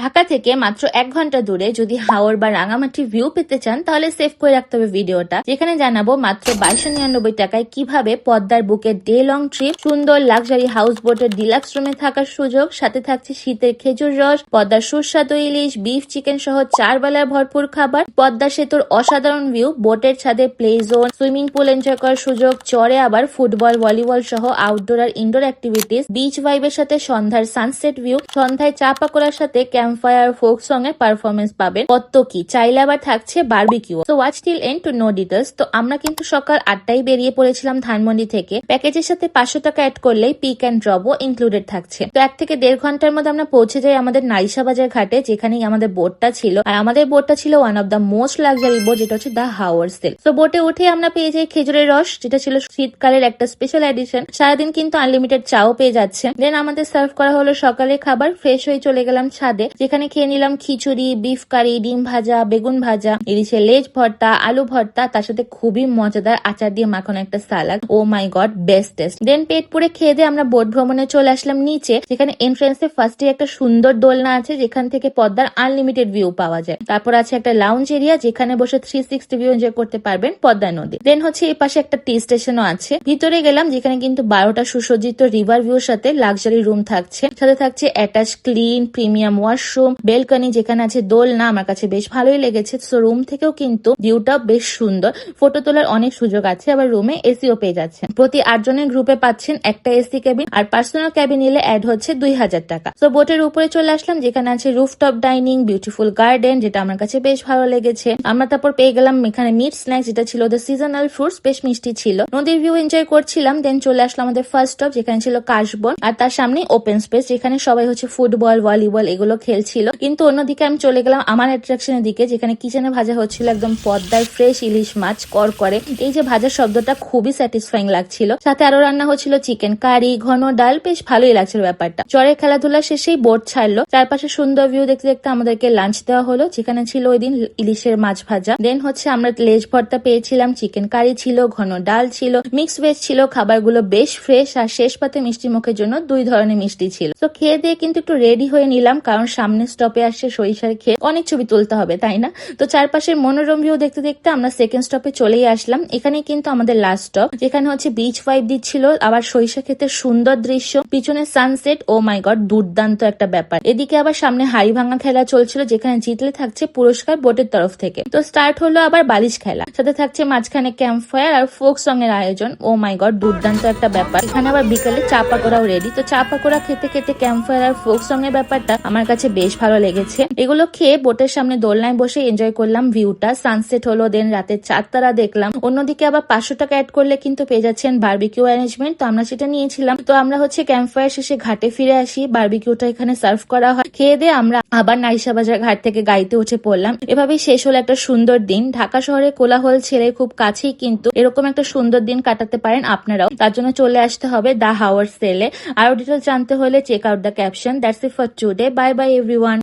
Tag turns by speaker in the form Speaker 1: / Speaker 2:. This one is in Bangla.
Speaker 1: ঢাকা থেকে মাত্র এক ঘণ্টা দূরে যদি হাওর বা রাঙামাটি ভিউ পেতে চান, তাহলে সেভ করে রাখতে হবে ভিডিওটা। যেখানে জানাব মাত্র বাইশশো নিরানব্বই টাকায় কীভাবে পদ্মার বুকে ডে লং ট্রিপ সুন্দর লাক্সারি হাউস বোটের ডিলাক্স রুমে থাকার সুযোগ, সাথে থাকছে শীতের খেজুর রস, পদ্মার সুস্বাদু ইলিশ বিফ চিকেন সহ চার বেলার ভরপুর খাবার, পদ্মা সেতুর অসাধারণ ভিউ বোটের ছাদে play zone swimming pool enjoy করার সুযোগ, চরে আবার ফুটবল ভলিবল সহ আউটডোর আর ইনডোর অ্যাক্টিভিটিস বিচ ভাইবের সাথে সন্ধ্যার সানসেট ভিউ সন্ধ্যায় চা পাকোড়ার সাথে ক্যাম্প ফায়ার ফোক সং এর পারফরমেন্স পাবেন। কত কি? চাইলে আবার থাকছে বার্বিকিউ তো watch till end to know details তো আমরা কিন্তু সকাল আটটায় বেরিয়ে পড়েছিলাম ধানমন্ডি থেকে। প্যাকেজের সাথে পাঁচশো টাকা অ্যাড করলেই পিক অ্যান্ড ড্রপও ইনক্লুডেড থাকছে। তো এক থেকে দেড় ঘণ্টার মধ্যে আমরা পৌঁছে যাই আমাদের নাইসা বাজার ঘাটে, যেখানেই আমাদের বোটটা ছিল। আর আমাদের বোটটা ছিল one of the most luxury boat যেটা হচ্ছে দ্য হাওয়ার সেল তো বোটে উঠে আমরা পেয়ে যাই খেজুরের রস, যেটা ছিল শীতকালের একটা স্পেশাল এডিশন সারাদিন কিন্তু আনলিমিটেড চাও পেয়ে যাচ্ছে দেন আমাদের সার্ভ করা হলো সকালে খাবার ফ্রেশ হয়ে চলে গেলাম ছাদে। যেখানে খেয়ে নিলাম খিচুড়ি বিফ কারি ডিম ভাজা, বেগুন ভাজা, ইলিশের লেজ ভর্তা, আলু ভর্তা, তার সাথে খুবই মজাদার আচার দিয়ে মাখানো একটা salad. Oh my god best taste then পেট পুরে খেয়ে দিয়ে আমরা বোট ভ্রমণে চলে আসলাম নিচে, যেখানে এন্ট্রান্সে ফার্স্টে একটা সুন্দর দোলনা আছে, যেখান থেকে পদ্মার আনলিমিটেড ভিউ পাওয়া যায়। তারপর আছে একটা লাউঞ্জ এরিয়া যেখানে বসে থ্রি সিক্সটি ভিউ এনজয় করতে পারবেন পদ্মা নদী। দেন হচ্ছে এই পাশে একটা টি স্টেশনও আছে। ভিতরে গেলাম, যেখানে কিন্তু বারোটা সুসজ্জিত রিভার ভিউর সাথে লাক্সারি রুম থাকছে। সাথে থাকছে attach clean premium washroom balcony যেখানে আছে দোলনা আমার কাছে বেশ ভালোই লেগেছে। সো রুম থেকেও কিন্তু ভিউটা বেশ সুন্দর। ফটো তোলার অনেক সুযোগ আছে, আবার রুমে এসিও পেয়ে যাচ্ছে প্রতি আট জনের গ্রুপে পাচ্ছেন একটা এসি ক্যাবিন আর পার্সোনাল ক্যাবিন নিলে অ্যাড হচ্ছে দুই হাজার টাকা। তো বোটের উপরে চলে আসলাম, যেখানে আছে রুফটপ ডাইনিং বিউটিফুল গার্ডেন যেটা আমার কাছে বেশ ভালো লেগেছে। আমরা তারপর পেয়ে গেলাম এখানে মিট স্ন্যাক্স যেটা ছিল ওদের সিজনাল ফ্রুটস বেশ মিষ্টি ছিল। নদীর ভিউ এনজয় করছিলাম দেন চলে আসলাম আমাদের ফার্স্ট স্টপ যেখানে ছিল কাশবন। আর তার সামনে ওপেন স্পেস যেখানে সবাই হচ্ছে ফুটবল ভলিবল এগুলো খেলছিল কিন্তু অন্যদিকে আমি চলে গেলাম আমার অ্যাট্রাকশনের দিকে, যেখানে কিচেনে ভাজা হচ্ছিল একদম পদ্মার ফ্রেশ ইলিশ মাছ কর করে এই যে ভাজার শব্দটা খুবই স্যাটিসফাইং লাগছিল। সাথে আরও রান্না হচ্ছিল চিকেন কারি ঘন ডাল, বেশ ভালোই লাগছিল ব্যাপারটা। চরের খেলাধুলা শেষেই বোট ছাড়লো। চারপাশে সুন্দর ভিউ দেখতে দেখতে আমাদেরকে লাঞ্চ দেওয়া হলো, যেখানে ছিল ওই দিন ইলিশের মাছ ভাজা। দেন হচ্ছে আমরা লেজ ভর্তা পেয়েছিলাম চিকেন কারি ছিল, ঘন ডাল ছিল মিক্স ভেজ ছিল, খাবারগুলো বেশ ফ্রেশ আর শেষ পাতে মিষ্টি মুখের জন্য দুই ধরনের মিষ্টি ছিল। তো খেয়ে দিয়ে কিন্তু একটু রেডি হয়ে নিলাম, কারণ সামনে স্টপে আসছে সরিষার খেয়ে অনেক ছবি তুলতে হবে, তাই না? তো চারপাশের মনোরম ভিউ দেখতে দেখতে আমরা সেকেন্ড স্টপে চলেই আসলাম। এখানে কিন্তু আমাদের লাস্ট স্টপ যেখানে হচ্ছে বিচ ভাইব দিচ্ছিল, আবার সরিষা খেতে সুন্দর দৃশ্য, পিছনে সানসেট ও মাই গড দুর্দান্ত একটা ব্যাপার। এদিকে আবার সামনে হাড়ি ভাঙা খেলা চলছিল, যেখানে জিতলে থাকছে পুরস্কার বোটের তরফ থেকে। তো স্টার্ট হলো আবার বালিশ খেলা, সাথে থাকছে মাঝখানে ক্যাম্প ফায়ার আর ফোক সং এর আয়োজন ও মাই গড দুর্দান্ত একটা ব্যাপার। এখানে আবার বিকালে চা পাকোড়াও রেডি তো চা পাকোড়া খেতে খেতে ক্যাম্প ফায়ার আর ফোক সং এর ব্যাপারটা আমার কাছে বেশ ভালো লেগেছে। এগুলো খেয়ে বোটের সামনে দোলনায় বসে এনজয় করলাম ভিউটা সানসেট হলো দেন রাতে চাঁদ তারা দেখলাম। অন্যদিকে আবার পাঁচশো টাকা অ্যাড করলে কিন্তু পেয়ে যাচ্ছেন বার্বিকিউ অ্যারেঞ্জমেন্ট তো আমরা সেটা নিয়েছিলাম। তো আমরা হচ্ছে ক্যাম্প ফায়ার শেষে ঘাটে ফিরে আসি। বার্বিকিউটা এখানে সার্ভ করা হয়। খেয়ে দিয়ে আমরা আবার নাইসা বাজার ঘাট থেকে গাড়িতে উঠে পড়লাম। এভাবেই শেষ হলো একটা সুন্দর দিন। ঢাকা শহরে কোলাহল ছেড়ে খুব কাছেই কিন্তু এরকম একটা সুন্দর দিন কাটাতে পারেন আপনারাও। তার জন্য চলে আসতে হবে দা হাওয়ার সেলে। আরও ডিটেল জানতে হলে check out the caption that's it for today bye bye everyone